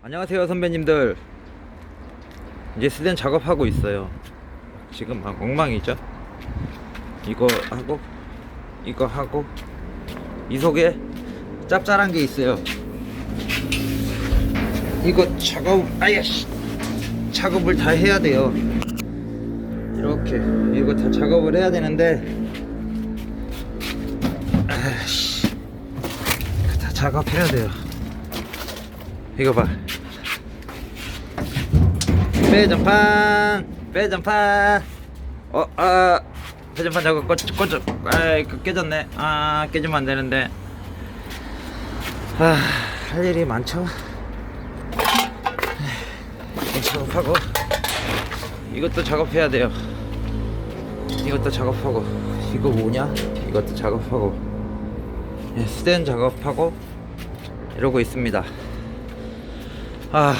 안녕하세요 선배님들. 이제 스댄 작업하고 있어요. 지금 막 엉망이죠? 이거 하고 이거 하고. 이 속에 짭짤한 게 있어요. 이거 작업 아야씨. 작업을 다 해야 돼요. 이렇게. 이거 다 작업을 해야 되는데. 아씨. 다 작업해야 돼요 이거 봐. 배전판 배전판. 어아 배전판 저거 꺼 꺼져 아이 그 깨졌네. 아 깨지면 안 되는데. 아 할 일이 많죠? 이 작업하고. 이것도 작업해야 돼요. 이것도 작업하고. 이거 뭐냐? 이것도 작업하고. 예, 스텐 작업하고 이러고 있습니다 아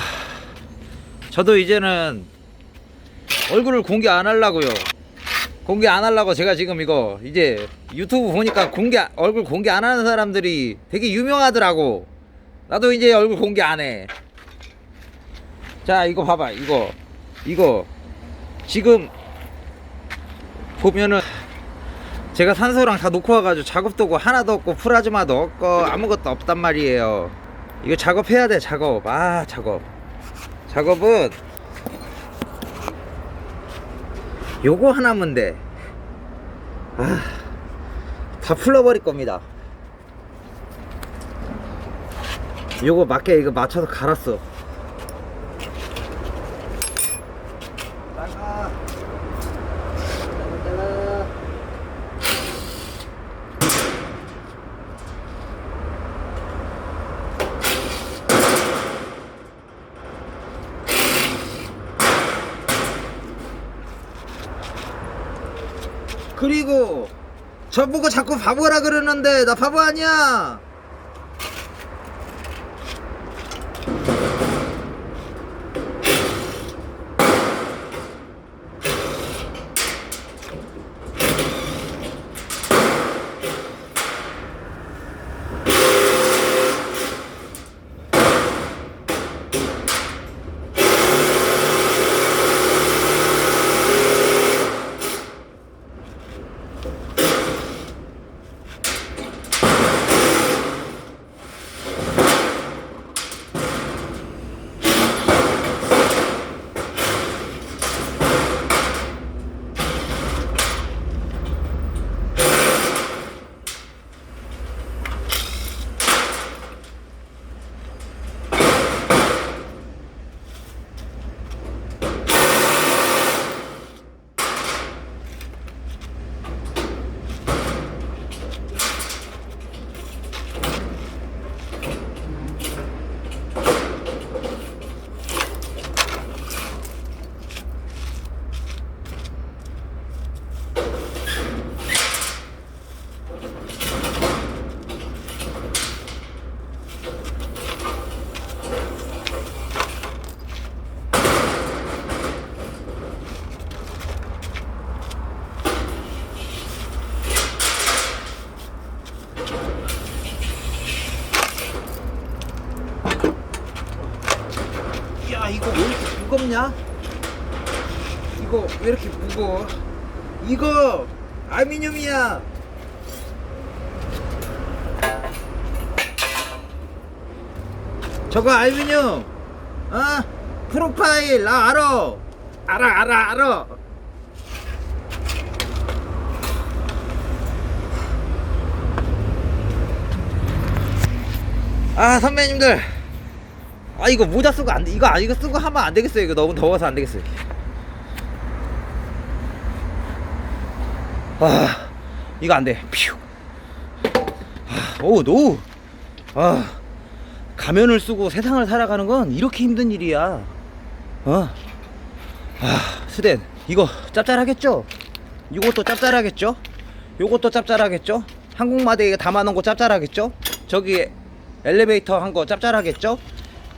저도 이제는 얼굴을 공개 안 하려고요. 공개 안 하려고 제가 지금 이거 이제 유튜브 보니까 공개 얼굴 공개 안 하는 사람들이 되게 유명하더라고. 나도 이제 얼굴 공개 안 해. 자 이거 봐봐 이거. 이거. 지금 보면은 제가 산소랑 다 놓고 와가지고 작업도구 하나도 없고 프라즈마도 없고 아무것도 없단 말이에요 이거 작업해야 돼 작업 아 작업 작업은 요거 하나면 돼. 아, 다 풀러버릴 겁니다. 요거 맞게 이거 맞춰서 갈았어. 그리고 저보고 자꾸 바보라 그러는데 나 바보 아니야. 야 이거 왜 이렇게 무겁냐? 이거 왜 이렇게 무거워? 이거 알루미늄이야. 저거 알루미늄. 어? 프로파일 나 알아. 알아 알아 알아. 아 선배님들 아 이거 모자 쓰고 안 돼. 이거 아 이거 쓰고 하면 안 되겠어요. 이거 너무 더워서 안 되겠어요. 아 이거 안 돼. 퓨. 아, 오 노. 아 가면을 쓰고 세상을 살아가는 건 이렇게 힘든 일이야. 어. 아 스댄 이거 짭짤하겠죠? 이것도 짭짤하겠죠? 요것도 짭짤하겠죠? 한국마대에 담아놓은 거 짭짤하겠죠? 저기 엘리베이터 한 거 짭짤하겠죠?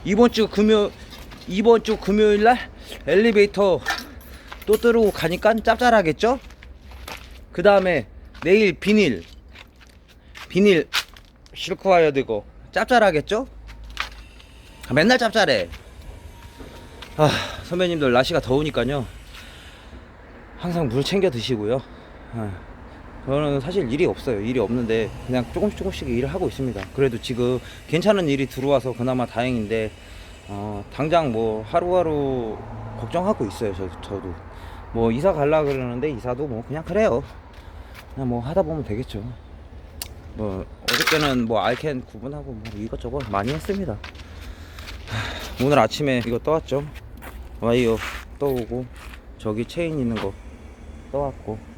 이번 주 금요 이번 주 금요일 날 엘리베이터 또 들어오고 가니까 짭짤하겠죠? 그 다음에 내일 비닐 비닐 싣고 와야 되고 짭짤하겠죠? 맨날 짭짤해. 아, 선배님들 날씨가 더우니까요. 항상 물 챙겨 드시고요. 아, 저는 사실 일이 없어요. 일이 없는데 그냥 조금씩 조금씩 일을 하고 있습니다. 그래도 지금 괜찮은 일이 들어와서 그나마 다행인데 어, 당장 뭐 하루하루 걱정하고 있어요. 저, 저도 뭐 이사 갈라 그러는데 이사도 뭐 그냥 그래요. 그냥 뭐 하다 보면 되겠죠. 뭐 어저께는 뭐 알캔 구분하고 뭐 이것저것 많이 했습니다. 하, 오늘 아침에 이거 떠왔죠. 와이어 떠오고 저기 체인 있는 거 떠왔고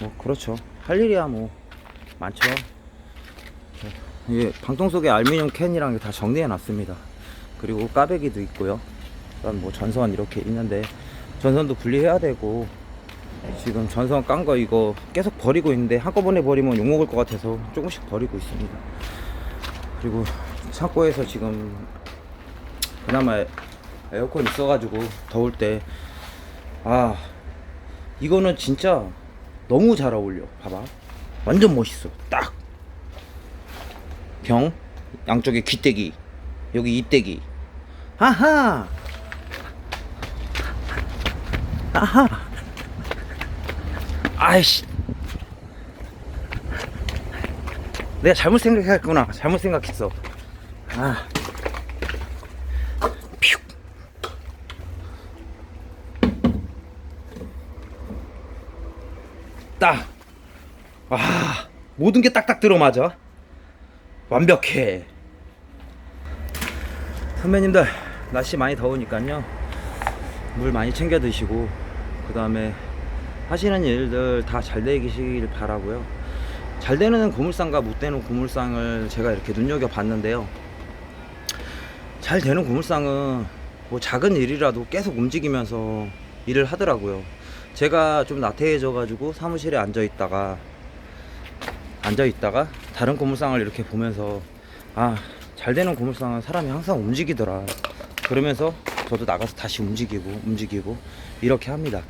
뭐 그렇죠. 할 일이야 뭐 많죠. 이게 방통 속에 알루미늄 캔이랑 다 정리해 놨습니다. 그리고 까베기도 있고요. 그다음 뭐 전선 이렇게 있는데 전선도 분리해야 되고 지금 전선 깐 거 이거 계속 버리고 있는데 한꺼번에 버리면 욕 먹을 것 같아서 조금씩 버리고 있습니다. 그리고 창고에서 지금 그나마 에어컨 있어가지고 더울 때 아 이거는 진짜 너무 잘 어울려. 봐봐. 완전 멋있어. 딱. 병 양쪽에 귀때기 여기 이때기. 하하. 아하. 아이씨. 내가 잘못 생각했구나. 잘못 생각했어. 아. 딱. 와, 모든 게 딱딱 들어맞아. 완벽해. 선배님들, 날씨 많이 더우니까요. 물 많이 챙겨 드시고, 그 다음에 하시는 일들 다 잘 되시길 바라고요. 잘 되는 고물상과 못 되는 고물상을 제가 이렇게 눈여겨 봤는데요. 잘 되는 고물상은 뭐 작은 일이라도 계속 움직이면서 일을 하더라고요. 제가 좀 나태해져 가지고 사무실에 앉아 있다가 앉아 있다가 다른 고물상을 이렇게 보면서 아, 잘 되는 고물상은 사람이 항상 움직이더라. 그러면서 저도 나가서 다시 움직이고 움직이고 이렇게 합니다.